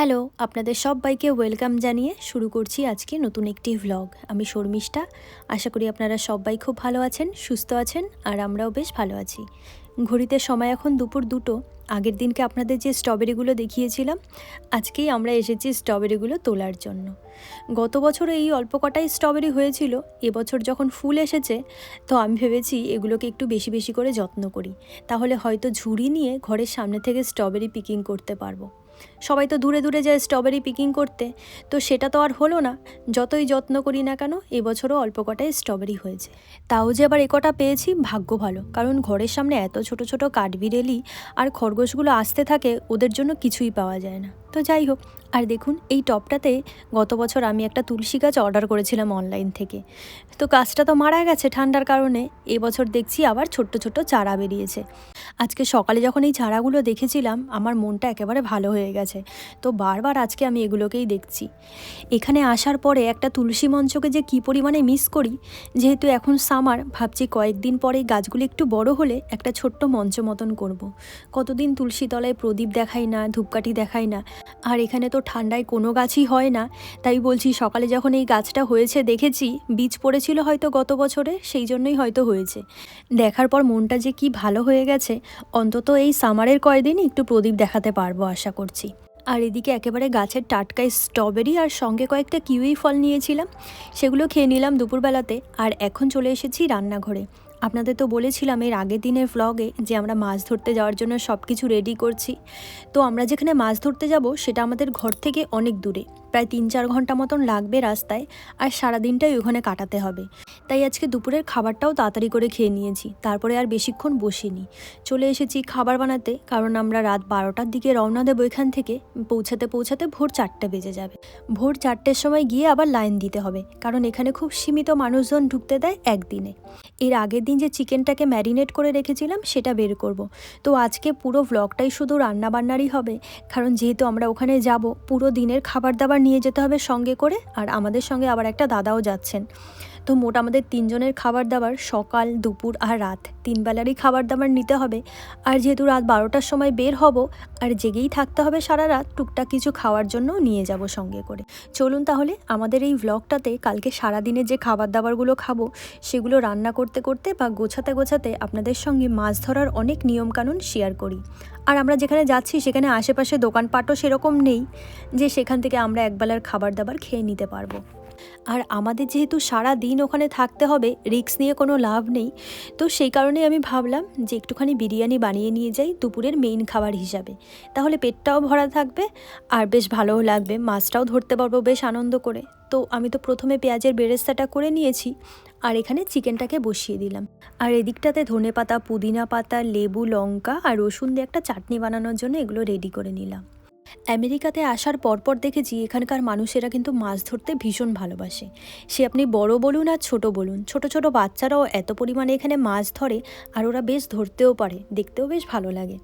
Hello, আপনাদের সবাইকে welcome জানিয়ে শুরু করছি আজকে নতুন একটি ভ্লগ আমি শর্মিষ্ঠা, আশা করি আপনারা সবাই খুব ভালো আছেন, সুস্থ আছেন, আর আমরাও বেশ ভালো আছি। ঘড়িতে সময় এখন দুপুর দুটো, আগের দিনকে আপনাদের যে স্ট্রবেরিগুলো দেখিয়েছিলাম, আজকেই আমরা এসেছি স্ট্রবেরিগুলো তোলার জন্য। গত বছর এই অল্প কটাই স্ট্রবেরি হয়েছিল এবছর যখন ফুল এসেছে, তো আমি ভেবেছি এগুলোকে একটু বেশি বেশি করে যত্ন করি, তাহলে হয়তো ঝুড়ি নিয়ে ঘরের সামনে থেকে স্ট্রবেরি পিকিং করতে পারব। সবাই তো দূরে দূরে যায় স্ট্রবেরি পিকিং করতে। তো সেটা তো আর হলো না। যতই যত্ন করি না কেন, এবছরও অল্প কটায় স্ট্রবেরি হয়েছে। তাও যে আবার একটা পেয়েছি, ভাগ্য ভালো। কারণ ঘরের সামনে এত ছোট ছোট কাঠবিড়েলি আর খরগোশগুলো আসতে থাকে, ওদের জন্য কিছুই পাওয়া যায় না। তো যাই হোক, আর দেখুন, এই টপটাতে গত বছর আমি একটা তুলসী গাছ অর্ডার করেছিলাম অনলাইন থেকে। তো গাছটা তো মারা গেছে ঠান্ডার কারণে, এবছর দেখছি আবার ছোট্ট ছোট্ট চারা বেরিয়েছে। আজকে সকালে যখন এই চারাগুলো দেখেছিলাম, আমার মনটা একেবারে ভালো হয়ে গেছে। তো বারবার আজকে আমি এগুলোকেই দেখছি। এখানে আসার পরে একটা তুলসী মঞ্চকে যে কী পরিমাণে মিস করি, যেহেতু এখন সামার ভাবছি কয়েকদিন পরে গাছগুলি একটু বড় হলে একটা ছোট্ট মঞ্চ মতন করব। কতদিন তুলসী তলায় প্রদীপ দেখাই না, ধূপকাঠি দেখাই না আর এখানে তো ঠান্ডায় কোনো গাছই হয় না। তাই বলছি, সকালে যখন এই গাছটা হয়েছে দেখেছি, বীজ পড়েছিল হয়তো গত বছরে, সেই জন্যই হয়তো হয়েছে। দেখার পর মনটা যে কি ভালো হয়ে গেছে, অন্তত এই সামারের কয়দিনই একটু প্রদীপ দেখাতে পারব আশা করছি। আর এদিকে একেবারে গাছের টাটকায় স্ট্রবেরি আর সঙ্গে কয়েকটা কিউই ফল নিয়েছিলাম, সেগুলো খেয়ে নিলাম দুপুরবেলাতে, আর এখন চলে এসেছি রান্নাঘরে। আপনাদের তো বলেছিলাম এর আগের দিনের ভ্লগে যে আমরা মাছ ধরতে যাওয়ার জন্য সব কিছু রেডি করছি। তো আমরা যেখানে মাছ ধরতে যাব সেটা আমাদের ঘর থেকে অনেক দূরে। প্রায় তিন চার ঘণ্টা মতন লাগবে রাস্তায় আর সারা দিনটাই ওখানে কাটাতে হবে। তাই আজকে দুপুরের খাবারটাও তাড়াতাড়ি করে খেয়ে নিয়েছি। তারপরে আর বেশিক্ষণ বসিনি। চলে এসেছি খাবার বানাতে, কারণ আমরা রাত বারোটার দিকে রওনা দেবো এখান থেকে। পৌঁছাতে পৌঁছাতে ভোর চারটে বেজে যাবে। ভোর চারটের সময় গিয়ে আবার লাইন দিতে হবে, কারণ এখানে খুব সীমিত মানুষজন ঢুকতে দেয় একদিনে। এর আগের দিন যে চিকেনটাকে ম্যারিনেট করে রেখেছিলাম, সেটা বের করব। তো আজকে পুরো ব্লগটাই শুধু রান্নাবান্নারই হবে। কারণ যেহেতু আমরা ওখানে যাব, পুরো দিনের খাবার দাবার নিয়ে যেতে হবে সঙ্গে করে, আর আমাদের সঙ্গে আবার একটা দাদাও যাচ্ছেন। তো মোট আমাদের তিনজনের খাবার দাবার সকাল, দুপুর আর রাত। তিন বেলারই খাবার দাবার নিতে হবে। আর যেহেতু রাত বারোটার সময় বের হব, আর জেগেই থাকতে হবে সারা রাত, টুকটাক কিছু খাওয়ার জন্য নিয়ে যাব সঙ্গে করে। চলুন তাহলে আমাদের এই ভ্লগটাতে কালকে সারাদিনে যে খাবার দাবারগুলো খাব, সেগুলো রান্না করতে করতে বা গোছাতে গোছাতে আপনাদের সঙ্গে মাছ ধরার অনেক নিয়মকানুন শেয়ার করি। আর আমরা যেখানে যাচ্ছি, সেখানে আশেপাশে দোকানপাটও সেরকম নেই যে সেখান থেকে আমরা একবেলার খাবার দাবার খেয়ে নিতে পারব। আর আমাদের যেহেতু সারা দিন ওখানে থাকতে হবে রিক্স নিয়ে কোনো লাভ নেই, তো সেই কারণে আমি ভাবলাম যে একটুখানি বিরিয়ানি বানিয়ে নিয়ে যাই দুপুরের মেইন খাবার হিসাবে। তাহলে পেটটাও ভরা থাকবে আর বেশ ভালোও লাগবে, মাছটাও ধরতে পারব বেশ আনন্দ করে। তো আমি তো প্রথমে পেঁয়াজের বেরেস্তাটা করে নিয়েছি আর এখানে চিকেনটাকে বসিয়ে দিলাম। আর এদিকটাতে ধনে পাতা পুদিনা পাতা, লেবু, লঙ্কা আর রসুন দিয়ে একটা চাটনি বানানোর জন্য এগুলো রেডি করে নিলাম। আমেরিকাতে আসার পরপর দেখেছি এখানকার মানুষেরা কিন্তু মাছ ধরতে ভীষণ ভালোবাসে। সে আপনি বড় বলুন আর ছোট বলুন, ছোট ছোট বাচ্চারাও এত পরিমাণে এখানে মাছ ধরে আর ওরা বেশ ধরতেও পারে, দেখতেও বেশ ভালো লাগে।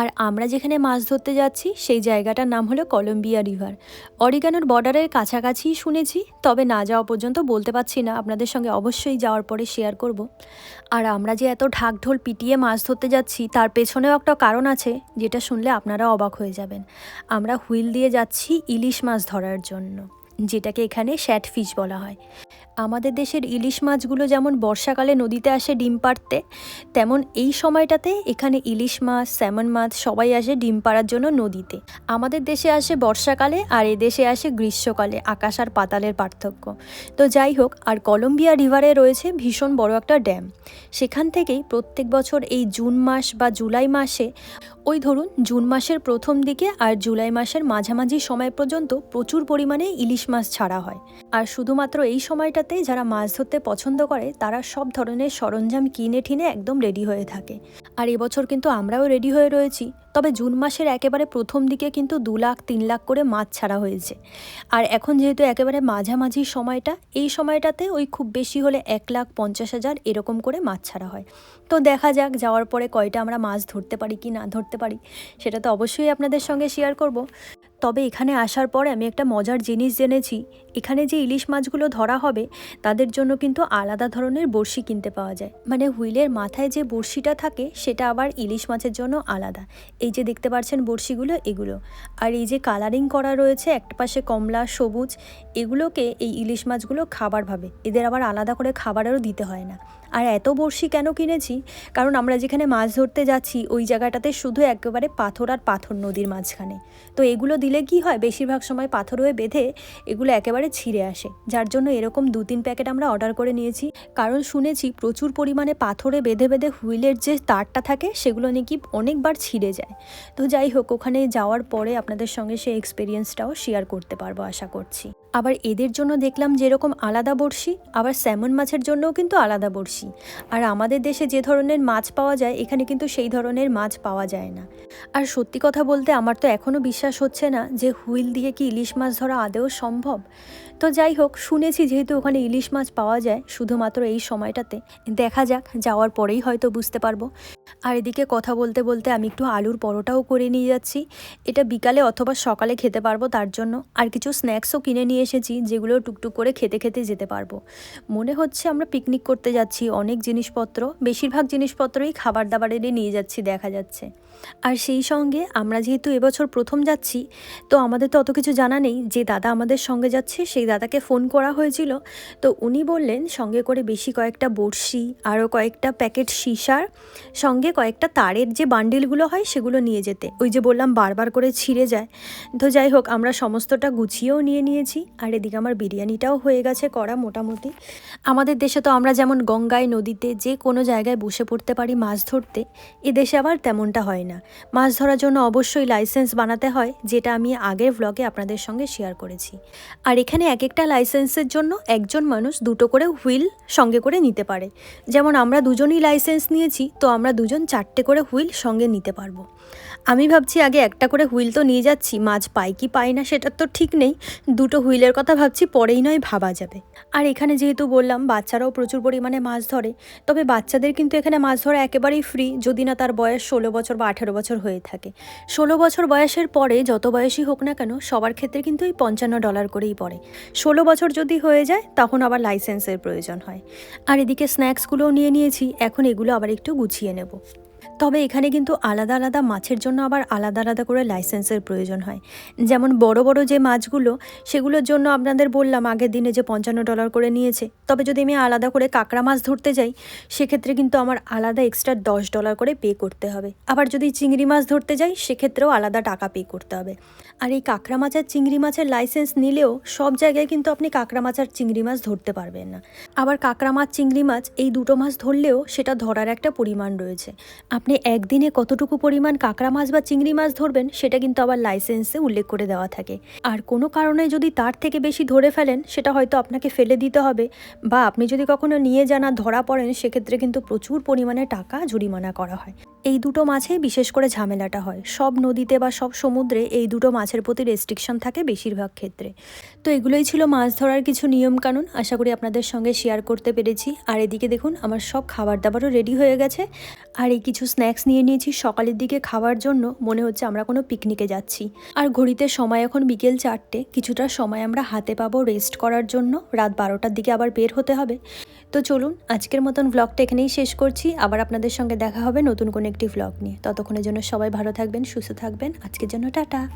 আর আমরা যেখানে মাছ ধরতে যাচ্ছি, সেই জায়গাটার নাম হলো কলম্বিয়া রিভার। অরিগানোর বর্ডারের কাছাকাছি শুনেছি, তবে না যাওয়া পর্যন্ত বলতে পারছি না। আপনাদের সঙ্গে অবশ্যই যাওয়ার পরে শেয়ার করব। আর আমরা যে এত ঢাকঢোল পিটিয়ে মাছ ধরতে যাচ্ছি, তার পেছনেও একটা কারণ আছে, যেটা শুনলে আপনারা অবাক হয়ে যাবেন। আমরা হুইল দিয়ে যাচ্ছি ইলিশ মাছ ধরার জন্য, যেটাকে এখানে শ্যাট ফিশ বলা হয়। আমাদের দেশের ইলিশ মাছগুলো যেমন বর্ষাকালে নদীতে আসে ডিম পাড়তে, তেমন এই সময়টাতে এখানে ইলিশ মাছ, স্যামন মাছ সবাই আসে ডিম পাড়ার জন্য নদীতে। আমাদের দেশে আসে বর্ষাকালে আর এ দেশে আসে গ্রীষ্মকালে, আকাশ আর পাতালের পার্থক্য। তো যাই হোক, আর কলম্বিয়া রিভারে রয়েছে ভীষণ বড় একটা ড্যাম। সেখান থেকেই প্রত্যেক বছর এই জুন মাস বা জুলাই মাসে, ওই ধরুন জুন মাসের প্রথম দিকে আর জুলাই মাসের মাঝামাঝি সময় পর্যন্ত প্রচুর পরিমাণে ইলিশ মাছ ছাড়া হয়। আর শুধুমাত্র এই সময়টাতে যারা মাছ ধরতে পছন্দ করে, তারা সব ধরনের সরঞ্জাম কিনে ঠিনে একদম রেডি হয়ে থাকে। আর এবছর কিন্তু আমরাও রেডি হয়ে রয়েছি। তবে জুন মাসের একেবারে প্রথম দিকে কিন্তু দু লাখ, তিন লাখ করে মাছ ছাড়া হয়েছে। আর এখন যেহেতু একেবারে মাঝামাঝি সময়টা, এই সময়টাতে ওই খুব বেশি হলে এক লাখ পঞ্চাশ হাজার এরকম করে মাছ ছাড়া হয়। তো দেখা যাক, যাওয়ার পরে কয়টা আমরা মাছ ধরতে পারি কি না ধরতে পারি, সেটা তো অবশ্যই আপনাদের সঙ্গে শেয়ার করব। তবে এখানে আসার পর আমি একটা মজার জিনিস জেনেছি, এখানে যে ইলিশ মাছগুলো ধরা হবে, তাদের জন্য কিন্তু আলাদা ধরনের বড়শি কিনতে পাওয়া যায়। মানে হুইলের মাথায় যে বড়শিটা থাকে, সেটা আবার ইলিশ মাছের জন্য আলাদা। এই যে দেখতে পাচ্ছেন বড়শিগুলো, এগুলো। আর এই যে কালারিং করা রয়েছে, একটা পাশে কমলা, সবুজ, এগুলোকে এই ইলিশ মাছগুলো খাবার ভাবে। এদের আবার আলাদা করে খাবারেরও দিতে হয় না। আর এত বড়শি কেন কিনেছি? কারণ আমরা যেখানে মাছ ধরতে যাচ্ছি, ওই জায়গাটাতে শুধু একেবারে পাথর আর পাথর নদীর মাঝখানে। তো এগুলো দিলে কি হয়? বেশিরভাগ সময় পাথর হয়ে বেঁধে এগুলো একেবারে ছিঁড়ে আসে। যার জন্য এরকম দু তিন প্যাকেট আমরা অর্ডার করে নিয়েছি। কারণ শুনেছি প্রচুর পরিমাণে পাথরে বেঁধে বেঁধে হুইলের যে তারটা থাকে, সেগুলো নাকি অনেকবার ছিঁড়ে যায়। তো যাই হোক, ওখানে যাওয়ার পরে আপনাদের সঙ্গে সেই এক্সপিরিয়েন্সটাও শেয়ার করতে পারব, আশা করছি। আবার এদের জন্য দেখলাম যেরকম আলাদা বড়শি, আবার স্যামন মাছের জন্যও কিন্তু আলাদা বড়শি। আর আমাদের দেশে যে ধরনের মাছ পাওয়া যায়, এখানে কিন্তু সেই ধরনের মাছ পাওয়া যায় না। আর সত্যি কথা বলতে আমার তো এখনও বিশ্বাস হচ্ছে না যে হুইল দিয়ে কি ইলিশ মাছ ধরা আদেও সম্ভব। তো যাই হোক, শুনেছি যেহেতু ওখানে ইলিশ মাছ পাওয়া যায়, শুধুমাত্র এই সময়টাতে। দেখা যাক, যাওয়ার পরেই হয়তো বুঝতে পারব। আর এদিকে কথা বলতে বলতে আমি একটু আলুর পরোটাও করে নিয়ে যাচ্ছি। এটা বিকালে অথবা সকালে খেতে পারব তার জন্য। আর কিছু স্ন্যাক্সও কিনে নিয়ে এসেছি, যেগুলো টুকটুক করে খেতে খেতে যেতে পারব। মনে হচ্ছে আমরা পিকনিক করতে যাচ্ছি, অনেক জিনিসপত্র, বেশিরভাগ জিনিসপত্রই খাবার দাবারেরই নিয়ে যাচ্ছি, দেখা যাচ্ছে। আর সেই সঙ্গে আমরা যেহেতু এবছর প্রথম যাচ্ছি, তো আমাদের তো অত কিছু জানা নেই। যে দাদা আমাদের সঙ্গে যাচ্ছে, সেই দাদাকে ফোন করা হয়েছিল। তো উনি বললেন, সঙ্গে করে বেশি কয়েকটা বড়শি, আরও কয়েকটা প্যাকেট সীসার, সঙ্গে কয়েকটা তারের যে বান্ডিলগুলো হয়, সেগুলো নিয়ে যেতে। ওই যে বললাম, বারবার করে ছিঁড়ে যায়। তো যাই হোক, আমরা সমস্তটা গুছিয়েও নিয়ে নিয়েছি। আর এদিকে আমার বিরিয়ানিটাও হয়ে গেছে করা মোটামুটি। আমাদের দেশে তো আমরা যেমন গঙ্গায়, নদীতে যে কোনো জায়গায় বসে পড়তে পারি মাছ ধরতে এদেশে আবার তেমনটা হয় না। মাছ ধরার জন্য অবশ্যই লাইসেন্স বানাতে হয়, যেটা আমি আগের ব্লগে আপনাদের সঙ্গে শেয়ার করেছি। আর এখানে এক একটা লাইসেন্সের জন্য একজন মানুষ দুটো করে হুইল সঙ্গে করে নিতে পারে। যেমন আমরা দুজনই লাইসেন্স নিয়েছি, তো আমরা দুজন চারটে করে হুইল সঙ্গে নিতে পারব। আমি ভাবছি আগে একটা করে হুইল তো নিয়ে যাচ্ছি, মাছ পাই কি পাই না সেটা তো ঠিক নেই। দুটো হুইলের কথা ভাবছি, পরেই নয় ভাবা যাবে। আর এখানে যেহেতু বললাম, বাচ্চারাও প্রচুর পরিমাণে মাছ ধরে, তবে বাচ্চাদের কিন্তু এখানে মাছ ধরা একেবারেই ফ্রি যদি না তার বয়স ষোলো বছর বা আঠেরো বছর হয়ে থাকে। ষোলো বছর বয়সের পরে যত বয়সী হোক না কেন, সবার ক্ষেত্রে কিন্তু এই পঞ্চান্ন ডলার করেই পড়ে। ষোলো বছর যদি হয়ে যায়, তখন আবার লাইসেন্সের প্রয়োজন হয়। আর এদিকে স্ন্যাক্সগুলোও নিয়ে নিয়েছি, এখন এগুলো আবার একটু গুছিয়ে নেব। তবে এখানে কিন্তু আলাদা আলাদা মাছের জন্য আবার আলাদা আলাদা করে লাইসেন্সের প্রয়োজন হয়। যেমন বড় বড় যে মাছগুলো, সেগুলোর জন্য আপনাদের বললাম, আগের দিনে যে পঞ্চান্ন ডলার করে নিয়েছে। তবে যদি আমি আলাদা করে কাঁকড়া মাছ ধরতে যাই, সেক্ষেত্রে কিন্তু আমার আলাদা এক্সট্রা দশ ডলার করে পে করতে হবে। আবার যদি চিংড়ি মাছ ধরতে যাই, সেক্ষেত্রেও আলাদা টাকা পে করতে হবে। আর এই কাঁকড়া মাছ আর চিংড়ি মাছের লাইসেন্স নিলেও সব জায়গায় কিন্তু আপনি কাঁকড়া মাছ আর চিংড়ি মাছ ধরতে পারবেন না। আবার কাঁকড়া মাছ, চিংড়ি মাছ এই দুটো মাছ ধরলেও সেটা ধরার একটা পরিমাণ রয়েছে। আপনি একদিনে কতটুকু পরিমাণ কাঁকড়া মাছ বা চিংড়ি মাছ ধরবেন, সেটা কিন্তু আবার লাইসেন্সে উল্লেখ করে দেওয়া থাকে। আর কোনো কারণে যদি তার থেকে বেশি ধরে ফেলেন, সেটা হয়তো আপনাকে ফেলে দিতে হবে বা আপনি যদি কখনো নিয়ে আর ধরা পড়েন, সেক্ষেত্রে কিন্তু প্রচুর পরিমাণে টাকা জরিমানা করা হয়। এই দুটো মাছেই বিশেষ করে ঝামেলাটা হয়। সব নদীতে বা সব সমুদ্রে এই দুটো মাছের প্রতি রেস্ট্রিকশন থাকে বেশিরভাগ ক্ষেত্রে। তো এগুলোই ছিল মাছ ধরার কিছু নিয়মকানুন। আশা করি আপনাদের সঙ্গে শেয়ার করতে পেরেছি। আর এদিকে দেখুন, আমার সব খাবার দাবারও রেডি হয়ে গেছে। আর এই কিছু স্ন্যাক্স নিয়ে নিয়েছি সকালের দিকে খাওয়ার জন্য। মনে হচ্ছে আমরা কোনো পিকনিকে যাচ্ছি। আর ঘড়িতে সময় এখন বিকেল চারটে। কিছুটা সময় আমরা হাতে পাবো রেস্ট করার জন্য। রাত বারোটার দিকে আবার বের হতে হবে। তো চলুন, আজকের মতন ভ্লগটা এখানেই শেষ করছি। আবার আপনাদের সঙ্গে দেখা হবে নতুন কোনো একটি ভ্লগ নিয়ে। ততক্ষণের জন্য সবাই ভালো থাকবেন, সুস্থ থাকবেন। আজকের জন্য টাটা।